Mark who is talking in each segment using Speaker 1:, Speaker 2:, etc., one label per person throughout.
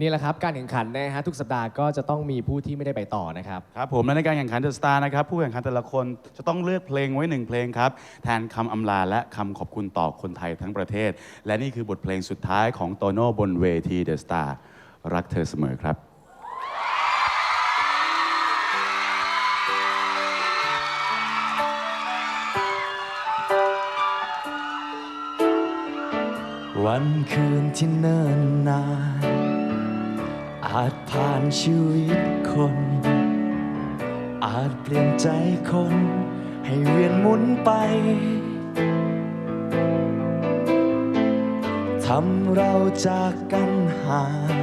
Speaker 1: นี่แหละครับการแข่งขันนะฮะทุกสัปดาห์ก็จะต้องมีผู้ที่ไม่ได้ไปต่อนะครับ
Speaker 2: ครับผมและในการแข่งขันเดอะสตาร์นะครับผู้แข่งขันแต่ละคนจะต้องเลือกเพลงไว้หนึ่งเพลงครับ แทนคำอำลาและคำขอบคุณต่อคนไทยทั้งประเทศ และนี่คือบทเพลงสุดท้ายของโตโน่บนเวทีเดอะสตาร์รักเธอเสมอครับ
Speaker 3: วันคืนที่เนิ่นนาน อาจผ่านชีวิตคน อาจเปลี่ยนใจคน ให้เวียนหมุนไป ทำเราจากกันห่าง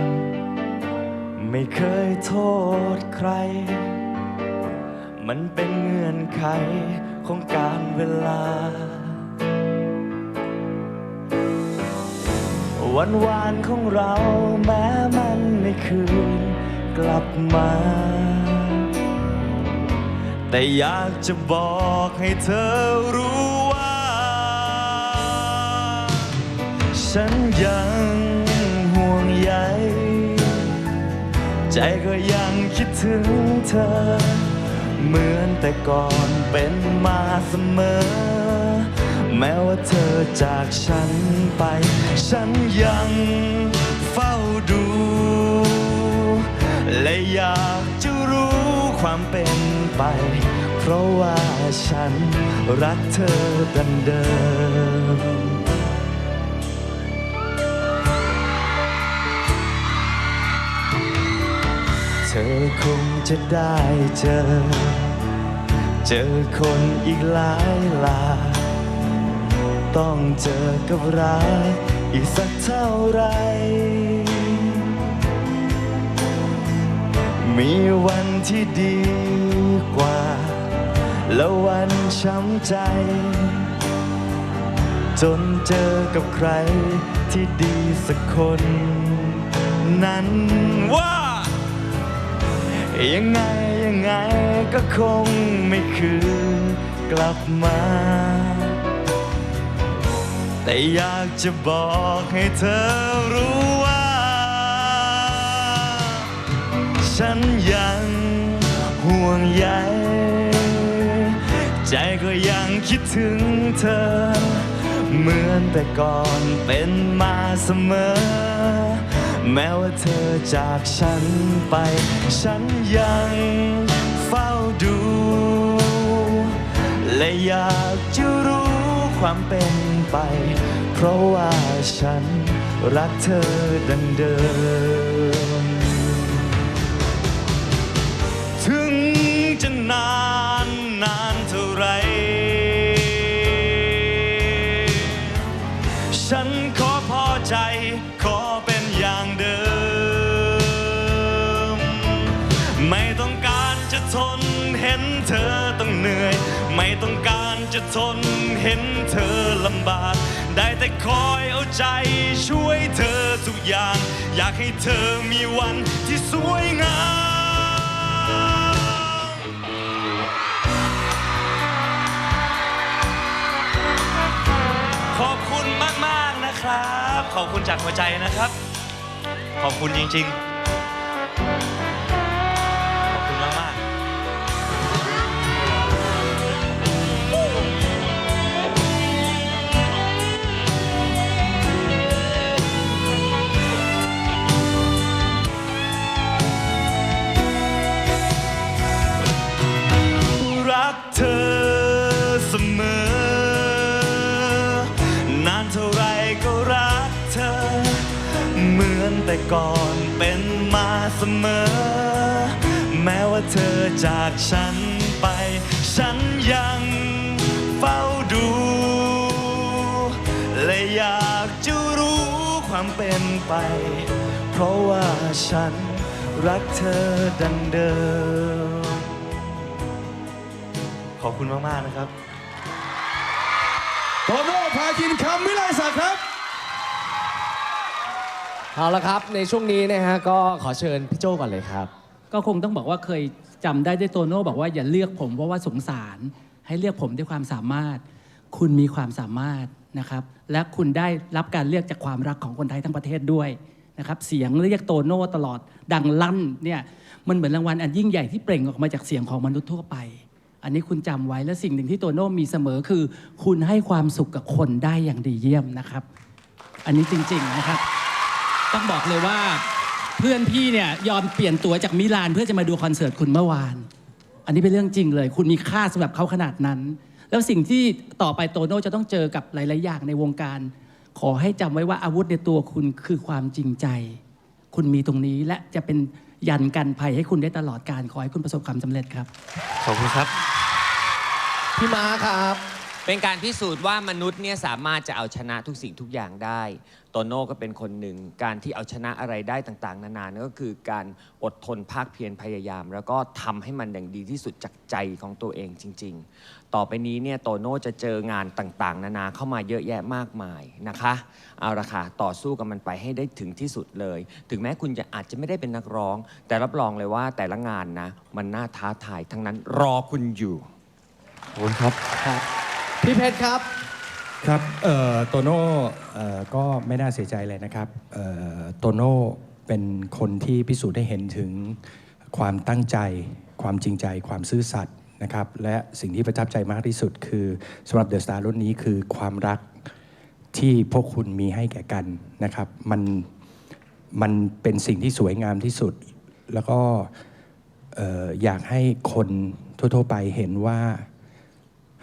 Speaker 3: ไม่เคยโทษใคร มันเป็นเงื่อนไขของการเวลา วันวานของเราแม้ ไม่คืนกลับมา แต่อยากจะบอกให้เธอรู้ว่า ฉันยังห่วงใยใจก็ยังคิดถึงเธอ เหมือนแต่ก่อนเป็นมาเสมอ แม้ว่าเธอจากฉันไป ฉันยังเฝ้าดู และอยากจะรู้ความเป็นไป เพราะว่าฉันรักเธอดังเดิมเธอคงจะได้เจอ เจอคนอีกหลายหลา ต้องเจอกับรักอีกสักเท่าไหร มีวันที่ดีกว่า แล้ววันช้ำใจ จนเจอกับใครที่ดีสักคน นั้นว่า ยังไงยังไงก็คงไม่คืนกลับมา แต่อยากจะบอกให้เธอรู้ ฉันยังห่วงใยใจก็ยังคิดถึงเธอ เหมือนแต่ก่อนเป็นมาเสมอ แม้ว่าเธอจากฉันไป ฉันยังเฝ้าดู และอยากจะรู้ความเป็นไป เพราะว่าฉันรักเธอดังเดิม เป็นอย่างเดิม ไม่ต้องการจะทนเห็นเธอต้องเหนื่อย ไม่ต้องการจะทนเห็นเธอลำบาก ได้แต่คอยเอาใจช่วยเธอทุกอย่าง อยากให้เธอมีวันที่สวยงาม ครับ ขอบคุณจากหัวใจนะครับ ขอบคุณจริง ๆ ขอบคุณมากๆรักเธอ ก่อนเป็นมาเสมอ แม้ว่าเธอจากฉันไป ฉันยังเฝ้าดู และอยากจะรู้ความเป็นไป เพราะว่าฉันรักเธอดังเดิม ขอบคุณมาก ๆ นะครับ
Speaker 4: โตโน่พากินคำวิไลศักดิ์ครับ
Speaker 1: เอาละครับในช่วงนี้นะฮะก็ขอเชิญพี่โจก่อนเลยครับ
Speaker 5: ก็คงต้องบอกว่าเคยจำได้ด้วยโตโน่บอกว่าอย่าเลือกผมเพราะว่าสงสาร ให้เลือกผมด้วยความสามารถ คุณมีความสามารถนะครับ และคุณได้รับการเลือกจากความรักของคนไทยทั้งประเทศด้วยนะครับเสียงเรียกโตโน่ตลอดดังลั่นเนี่ยมันเหมือนรางวัลอันยิ่งใหญ่ที่เปล่งออกมาจากเสียงของมนุษย์ทั่วไป อันนี้คุณจำไว้และสิ่งหนึ่งที่โตโน่มีเสมอคือ คุณให้ความสุขกับคนได้อย่างดีเยี่ยมนะครับ อันนี้จริงๆนะครับ ต้องบอกเลยว่าเพื่อนพี่เนี่ยยอมเปลี่ยนตั๋วจากมิลานเพื่อจะมาดูคอนเสิร์ตคุณเมื่อวาน อันนี้เป็นเรื่องจริงเลย คุณมีค่าสำหรับเขาขนาดนั้น แล้วสิ่งที่ต่อไปโตโน่จะต้องเจอกับหลาย ๆ อย่างในวงการ ขอให้จำไว้ว่าอาวุธในตัวคุณคือความจริงใจ คุณมีตรงนี้และจะเป็นยันกันภัยให้คุณได้ตลอดการขอให้คุณประสบความสำเร็จครับ
Speaker 3: ขอบคุณครับ
Speaker 1: พี่ม้าครับ
Speaker 6: เป็นการพิสูจน์ว่ามนุษย์เนี่ยสามารถจะเอาชนะทุกสิ่งทุกอย่างได้ โตโน่ก็เป็นคนหนึ่ง การที่เอาชนะอะไรได้ต่างๆ นานานั่นก็คือการอดทนภาคเพียรพยายาม แล้วก็ทำให้มันอย่างดีที่สุดจากใจของตัวเองจริง ๆ ต่อไปนี้เนี่ยโตโน่จะเจองานต่างๆ นานาเข้ามาเยอะแยะมากมายนะคะเอาละค่ะต่อสู้กับมันไปให้ได้ถึงที่สุดเลย ถึงแม้คุณจะอาจจะไม่ได้เป็นนักร้อง แต่รับรองเลยว่าแต่ละงานนะมันน่าท้าทายทั้งนั้นรอคุณอยู่
Speaker 3: ขอบคุณครับ
Speaker 1: พี่เพชรครับ
Speaker 7: ครับเอ่อโตโน่เอ่อก็ไม่น่าเสียใจเลยนะครับเอ่อโตโน่เป็นคนที่พิสูจน์ได้เห็นถึงความตั้งใจ ความจริงใจ ความซื่อสัตย์นะครับ และสิ่งที่ประทับใจมากที่สุดคือสำหรับเดอะสตาร์รุ่นนี้คือความรักที่พวกคุณมีให้แก่กันนะครับ มันมันเป็นสิ่งที่สวยงามที่สุด แล้วก็เอ่ออยากให้คนทั่ว ๆ ไปเห็นว่า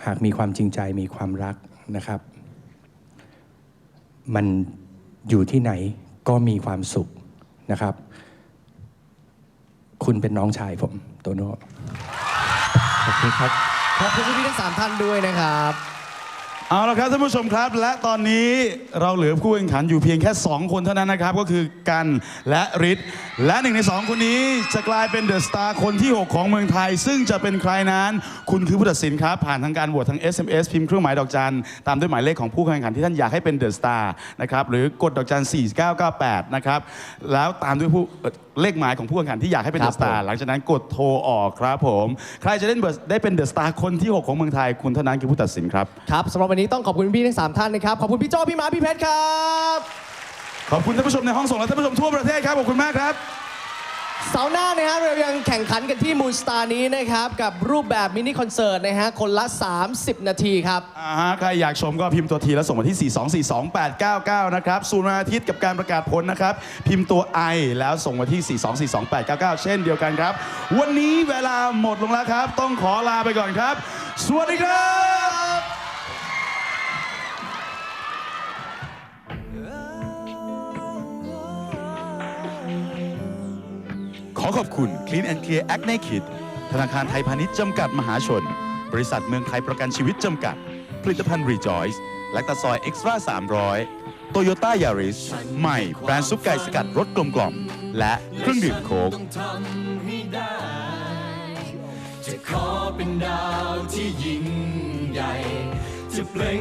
Speaker 7: หากมีความจริงใจมีความรักนะครับ มันอยู่ที่ไหนก็มีความสุขนะครับ คุณเป็นน้องชายผมโตโน่
Speaker 3: ขอบคุณครับ
Speaker 1: ขอบคุณพี่ๆทั้งสามท่านด้วยนะครับ
Speaker 2: เอาละครับท่านผู้ชมครับ และตอนนี้เราเหลือผู้แข่งขันอยู่เพียงแค่ 2 คนเท่านั้นนะครับ ก็คือกันและฤทธิ์และหนึ่งใน 2 คนนี้จะกลายเป็นเดอะสตาร์คนที่ 6 ของเมืองไทย ซึ่งจะเป็นใครนั้น คุณคือผู้ตัดสินครับ ผ่านทางการโหวตทาง SMS พิมพ์เครื่องหมายดอกจัน ตามด้วยหมายเลขของผู้แข่งขันที่ท่านอยากให้เป็นเดอะสตาร์นะครับหรือกดดอกจัน 4998 นะครับแล้วตามด้วยผู้เลขหมายของผู้แข่งขันที่อยากให้เป็นเดอะสตาร์หลังจากนั้นกดโทรออกครับผม ใครจะได้เป็นได้เป็นเดอะสตาร์คนที่ 6 ของเมืองไทยคุณเท่านั้นคือผู้ตัดสินครับ
Speaker 1: ครับสำหรับวันนี้ต้องขอบคุณพี่ๆทั้งสามท่านนะครับ ขอบคุณพี่โจ้พี่ม้าพี่เพชรครับ
Speaker 2: ขอบคุณท่านผู้ชมในห้องส่งและท่านผู้ชมทั่วประเทศครับ ขอบคุณมากครับ
Speaker 1: เสาร์หน้านะฮะเรายังแข่งขันกันที่มู n สตาร์นี้นะครับ กับรูปแบบมินิคอนเสิร์ตนะฮะคนละ 30 นาทีครับ
Speaker 2: อ่าฮะใครอยากชมก็พิมพ์ตัวทีแล้วส่งมาที่ 4242899 นะครับส่วนวันอาทิตย์กับการประกาศผลนะครับ พิมพ์ตัว I แล้วส่งมาที่ 4242899 เช่นเดียวกันครับ วันนี้เวลาหมดลงแล้วครับ ต้องขอลาไปก่อนครับ สวัสดีครับ ขอขอบคุณ Clean and Clear Acne Kit ธนาคารไทยพาณิชย์จำกัดมหาชน บริษัทเมืองไทยประกันชีวิตจำกัด ผลิตภัณฑ์ Rejoice และตะซอยเอ็กซ์ตร้า300โตโยต้ายาริสใหม่แบรนด์ซุปไก่สกัดรสกลมกล่อม และเครื่องดื่มโค้ก
Speaker 8: จะขอเป็นดาวที่ยิ่งใหญ่ จะเปล่ง